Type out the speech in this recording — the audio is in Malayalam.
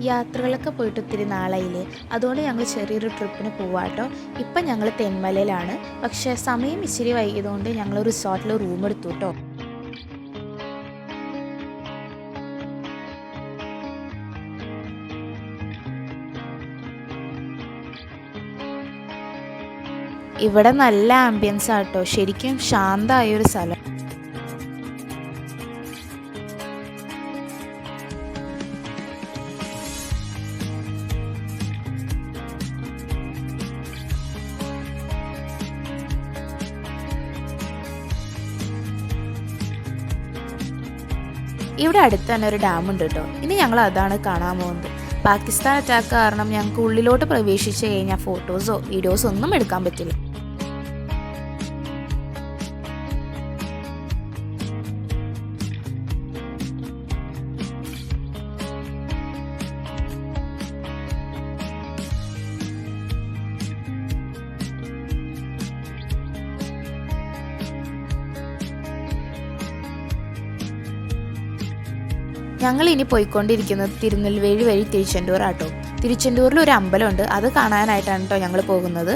യാത്രകളൊക്കെ പോയിട്ട് ഒത്തിരി നാളായില്ലേ. അതുകൊണ്ട് ഞങ്ങൾ ചെറിയൊരു ട്രിപ്പിന് പോവാട്ടോ. ഇപ്പം ഞങ്ങൾ തെന്മലയിലാണ്. പക്ഷേ സമയം ഇച്ചിരി വൈകിയതുകൊണ്ട് ഞങ്ങൾ റിസോർട്ടിൽ റൂം എടുത്തു കേട്ടോ ഇവിടെ നല്ല ആംബിയൻസ് ആട്ടോ. ശരിക്കും ശാന്തമായ ഒരു സ്ഥലം. ഇവിടെ അടുത്ത് തന്നെ ഒരു ഡാം ഉണ്ട് കേട്ടോ ഇനി ഞങ്ങൾ അതാണ് കാണാൻ പോകുന്നത്. പാകിസ്ഥാൻ അറ്റാക്ക് കാരണം ഞങ്ങൾക്ക് ഉള്ളിലോട്ട് പ്രവേശിച്ച് കഴിഞ്ഞാൽ ഫോട്ടോസോ വീഡിയോസോ ഒന്നും എടുക്കാൻ പറ്റില്ല. ഞങ്ങൾ ഇനി പോയിക്കൊണ്ടിരിക്കുന്നത് തിരുനെൽവേലി വഴി തിരുച്ചെന്തൂർ ആട്ടോ തിരുച്ചെന്തൂരിൽ ഒരു അമ്പലമുണ്ട്. അത് കാണാനായിട്ടാണ് കേട്ടോ ഞങ്ങൾ പോകുന്നത്.